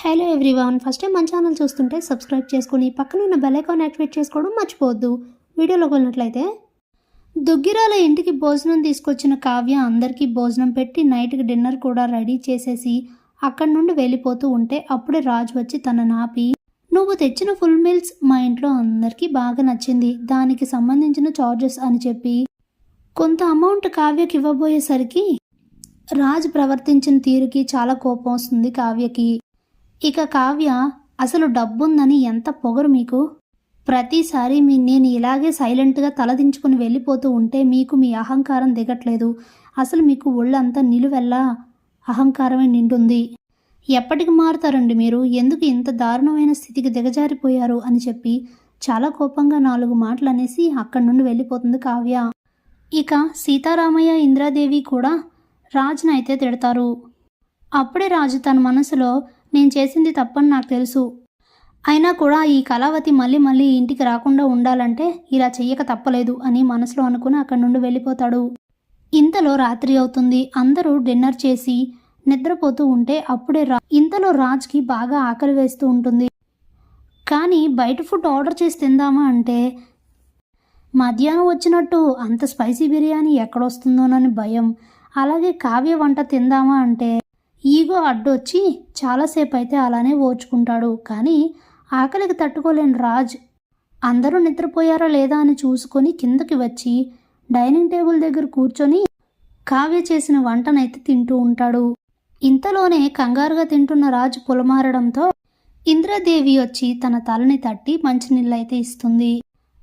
Hello everyone first time మన channel చూస్తుంటే subscribe చేసుకుని పక్కన ఉన్న బెల్ ఐకాన్ యాక్టివేట్ చేసుకోవడం మర్చిపోవద్దు. వీడియోలోకి వెళ్ళినట్లయితే దుగ్గిరాల ఇంటికి భోజనం తీసుకొచ్చిన కావ్య అందరికీ భోజనం పెట్టి నైట్కి డిన్నర్ కూడా రెడీ చేసేసి అక్కడి నుండి వెళ్ళిపోతూ ఉంటే అప్పుడే రాజు వచ్చి తన నాపి నువ్వు తెచ్చిన ఫుల్ మీల్స్ మా ఇంట్లో అందరికీ బాగా నచ్చింది. దానికి సంబంధించిన చార్జెస్ అని చెప్పి కొంత అమౌంట్ కావ్యకి ఇవ్వబోయేసరికి రాజ్ ప్రవర్తించిన తీరుకి చాలా కోపం వస్తుంది కావ్యకి. ఇక కావ్య అసలు డబ్బుందని ఎంత పొగరు మీకు? ప్రతిసారి మీ నేను ఇలాగే సైలెంట్గా తలదించుకుని వెళ్ళిపోతూ ఉంటే మీకు మీ అహంకారం దిగట్లేదు. అసలు మీకు ఒళ్ళంతా నిలువెల్లా అహంకారమే నిండుంది. ఎప్పటికి మారుతారండి మీరు? ఎందుకు ఇంత దారుణమైన స్థితికి దిగజారిపోయారు? అని చెప్పి చాలా కోపంగా నాలుగు మాటలు అనేసి అక్కడి నుండి వెళ్ళిపోతుంది కావ్య. ఇక సీతారామయ్య ఇంద్రాదేవి కూడా రాజునైతే అయితే తిడతారు. అప్పుడే రాజు తన మనసులో నేను చేసింది తప్పని నాకు తెలుసు. అయినా కూడా ఈ కళావతి మళ్ళీ మళ్ళీ ఇంటికి రాకుండా ఉండాలంటే ఇలా చెయ్యక తప్పలేదు అని మనసులో అనుకుని అక్కడి నుండి వెళ్ళిపోతాడు. ఇంతలో రాత్రి అవుతుంది. అందరూ డిన్నర్ చేసి నిద్రపోతూ ఉంటే అప్పుడే రా ఇంతలో రాజ్కి బాగా ఆకలి వేస్తూ ఉంటుంది. కానీ బయట ఫుడ్ ఆర్డర్ చేసి తిందామా అంటే మధ్యాహ్నం వచ్చినట్టు అంత స్పైసీ బిర్యానీ ఎక్కడొస్తుందోనని భయం. అలాగే కావ్య వంట తిందామా అంటే ఈగో అడ్డొచ్చి చాలాసేపు అయితే అలానే ఓర్చుకుంటాడు. కానీ ఆకలికి తట్టుకోలేని రాజ్ అందరూ నిద్రపోయారా లేదా అని చూసుకొని కిందకి వచ్చి డైనింగ్ టేబుల్ దగ్గర కూర్చొని కావ్య చేసిన వంటనైతే తింటూ ఉంటాడు. ఇంతలోనే కంగారుగా తింటున్న రాజు పులమారడంతో ఇంద్రాదేవి వచ్చి తన తలని తట్టి మంచినీళ్ళైతే ఇస్తుంది.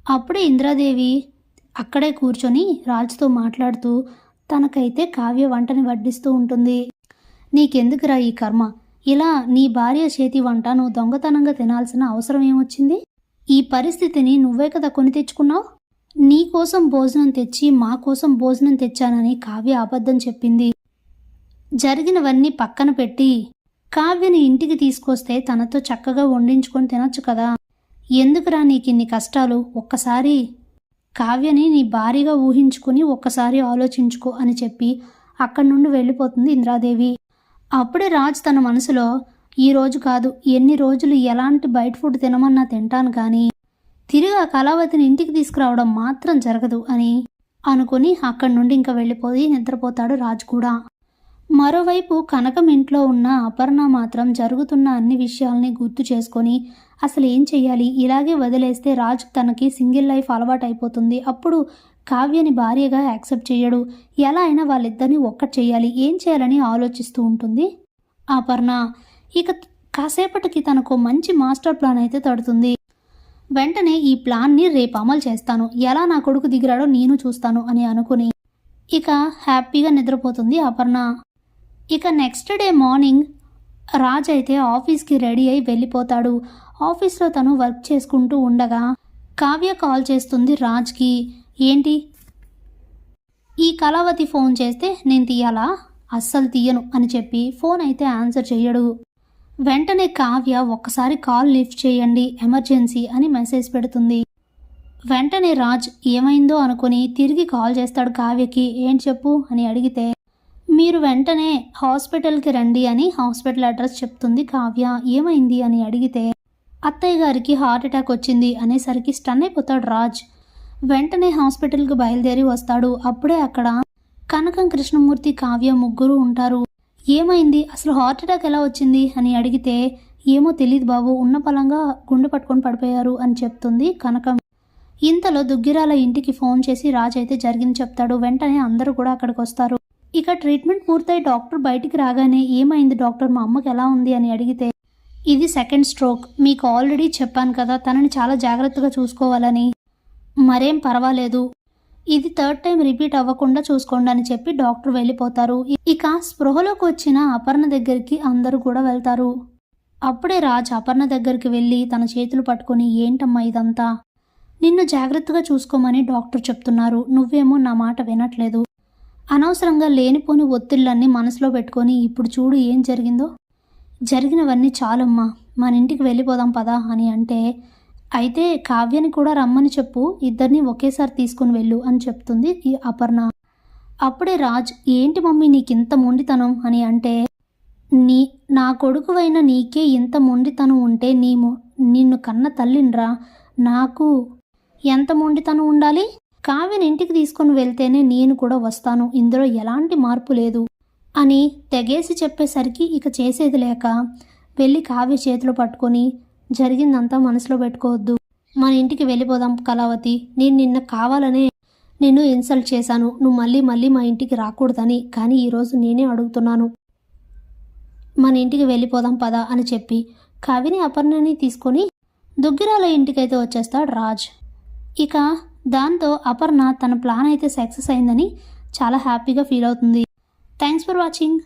అప్పుడే ఇంద్రాదేవి అక్కడే కూర్చొని రాజుతో మాట్లాడుతూ తనకైతే కావ్య వంటని వడ్డిస్తూ ఉంటుంది. నీకెందుకురా ఈ కర్మ? ఇలా నీ భార్య చేతి వంట నువ్వు దొంగతనంగా తినాల్సిన అవసరం ఏమొచ్చింది? ఈ పరిస్థితిని నువ్వే కదా కొని తెచ్చుకున్నావు? నీ కోసం భోజనం తెచ్చి మా కోసం భోజనం తెచ్చానని కావ్య అబద్ధం చెప్పింది. జరిగినవన్నీ పక్కన పెట్టి కావ్యని ఇంటికి తీసుకొస్తే తనతో చక్కగా వండించుకొని తినొచ్చు కదా? ఎందుకురా నీకు ఇన్ని కష్టాలు? ఒక్కసారి కావ్యని నీ భారీగా ఊహించుకుని ఒక్కసారి ఆలోచించుకో అని చెప్పి అక్కడి నుండి వెళ్ళిపోతుంది ఇంద్రాదేవి. అప్పుడే రాజ్ తన మనసులో ఈ రోజు కాదు ఎన్ని రోజులు ఎలాంటి బయట ఫుడ్ తినమన్నా తింటాను కానీ తిరిగి ఆ కళావతిని ఇంటికి తీసుకురావడం మాత్రం జరగదు అని అనుకుని అక్కడి నుండి ఇంకా వెళ్ళిపోయి నిద్రపోతాడు రాజ్ కూడా. మరోవైపు కనకం ఇంట్లో ఉన్న అపర్ణ మాత్రం జరుగుతున్న అన్ని విషయాల్ని గుర్తు చేసుకొని అసలు ఏం చెయ్యాలి? ఇలాగే వదిలేస్తే రాజ్ తనకి సింగిల్ లైఫ్ అలవాటు అయిపోతుంది అప్పుడు కావ్యని భార్యగా యాక్సెప్ట్ చేయడు ఎలా అయినా వాళ్ళిద్దరిని ఒక్కటి చేయాలి ఏం చేయాలని ఆలోచిస్తూ ఉంటుంది? అపర్ణ ఇక కాసేపటికి తనకు మంచి మాస్టర్ ప్లాన్ అయితే తడుతుంది. వెంటనే ఈ ప్లాన్ని రేపు అమలు చేస్తాను. ఎలా నా కొడుకు దిగిరాడో నేను చూస్తాను అని అనుకుని ఇక హ్యాపీగా నిద్రపోతుంది అపర్ణ. ఇక నెక్స్ట్ డే మార్నింగ్ రాజ్ అయితే ఆఫీస్కి రెడీ అయి వెళ్ళిపోతాడు. ఆఫీస్లో తను వర్క్ చేసుకుంటూ ఉండగా కావ్య కాల్ చేస్తుంది రాజ్కి. ఏంటి? ఈ కళావతి ఫోన్ చేస్తే నేను తీయాలా? అస్సలు తీయను అని చెప్పి ఫోన్ అయితే ఆన్సర్ చేయడు. వెంటనే కావ్య ఒక్కసారి కాల్ లిఫ్ట్ చేయండి ఎమర్జెన్సీ అని మెసేజ్ పెడుతుంది. వెంటనే రాజ్ ఏమైందో అనుకుని తిరిగి కాల్ చేస్తాడు కావ్యకి. ఏంటి చెప్పు? అని అడిగితే మీరు వెంటనే హాస్పిటల్కి రండి అని హాస్పిటల్ అడ్రస్ చెప్తుంది కావ్య. ఏమైంది అని అడిగితే అత్తయ్య గారికి హార్ట్ అటాక్ వచ్చింది అనేసరికి స్టన్ అయిపోతాడు రాజ్. వెంటనే హాస్పిటల్కి బయలుదేరి వస్తాడు. అప్పుడే అక్కడ కనకం కృష్ణమూర్తి కావ్య ముగ్గురు ఉంటారు. ఏమైంది? అసలు హార్ట్ అటాక్ ఎలా వచ్చింది? అని అడిగితే ఏమో తెలియదు బాబు. ఉన్న పలంగా గుండె పట్టుకొని పడిపోయారు అని చెప్తుంది కనకం. ఇంతలో దుగ్గిరాల ఇంటికి ఫోన్ చేసి రాజ్ అయితే జరిగింది చెప్తాడు. వెంటనే అందరూ కూడా అక్కడికి వస్తారు. ఇక ట్రీట్మెంట్ పూర్తయి డాక్టర్ బయటికి రాగానే ఏమైంది డాక్టర్? మా అమ్మకి ఎలా ఉంది అని అడిగితే ఇది సెకండ్ స్ట్రోక్. మీకు ఆల్రెడీ చెప్పాను కదా తనని చాలా జాగ్రత్తగా చూసుకోవాలని. మరేం పర్వాలేదు. ఇది థర్డ్ టైం రిపీట్ అవ్వకుండా చూసుకోండి అని చెప్పి డాక్టర్ వెళ్ళిపోతారు. ఇక స్పృహలోకి వచ్చిన అపర్ణ దగ్గరికి అందరూ కూడా వెళ్తారు. అప్పుడే రాజ్ అపర్ణ దగ్గరికి వెళ్ళి తన చేతులు పట్టుకొని ఏంటమ్మా ఇదంతా? నిన్ను జాగ్రత్తగా చూసుకోమని డాక్టర్ చెప్తున్నారు. నువ్వేమో నా మాట వినట్లేదు. అనవసరంగా లేనిపోని ఒత్తిళ్ళన్నీ మనసులో పెట్టుకొని ఇప్పుడు చూడు ఏం జరిగిందో. జరిగినవన్నీ చాలమ్మా మన ఇంటికి వెళ్ళిపోదాం పదా అని అంటే అయితే కావ్యని కూడా రమ్మని చెప్పు ఇద్దరిని ఒకేసారి తీసుకుని వెళ్ళు అని చెప్తుంది ఈ అపర్ణ. అప్పుడే రాజ్ ఏంటి మమ్మీ నీకింత మొండితనం అని అంటే నీ నా కొడుకువైన నీకే ఇంత మొండితనం ఉంటే నీ నిన్ను కన్న తల్లిన్రా నాకు ఎంత మొండితనం ఉండాలి? కావ్యని ఇంటికి తీసుకొని వెళ్తేనే నేను కూడా వస్తాను. ఇందులో ఎలాంటి మార్పు లేదు. అని తెగేసి చెప్పేసరికి ఇక చేసేది లేక వెళ్ళి కావ్య చేతిలో పట్టుకొని జరిగిందంతా మనసులో పెట్టుకోవద్దు. మన ఇంటికి వెళ్ళిపోదాం కళావతి. నేను నిన్న కావాలనే నిన్ను ఇన్సల్ట్ చేశాను. నువ్వు మళ్ళీ మళ్ళీ మా ఇంటికి రాకూడదని. కానీ ఈరోజు నేనే అడుగుతున్నాను. మన ఇంటికి వెళ్ళిపోదాం పదా అని చెప్పి కవిని అపర్ణని తీసుకొని దుగ్గిరాల ఇంటికైతే వచ్చేస్తాడు రాజ్. ఇక దాంతో అపర్ణ తన ప్లాన్ అయితే సక్సెస్ అయిందని చాలా హ్యాపీగా ఫీల్ అవుతుంది. Thanks for watching.